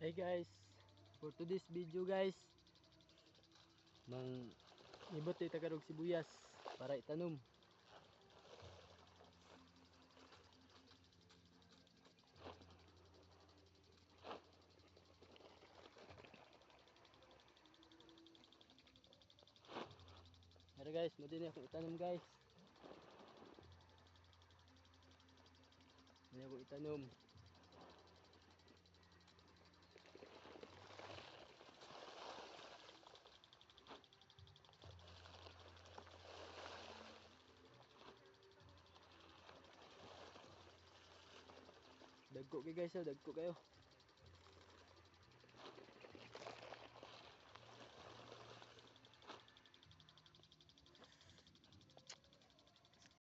Hi guys, for today's video guys, mang ibot tayo tagarog sibuyas para itanom. Pero guys, mo din ako itanom guys. Hindi ako itanom. Dagko kayo guys, oh, dagko kayo.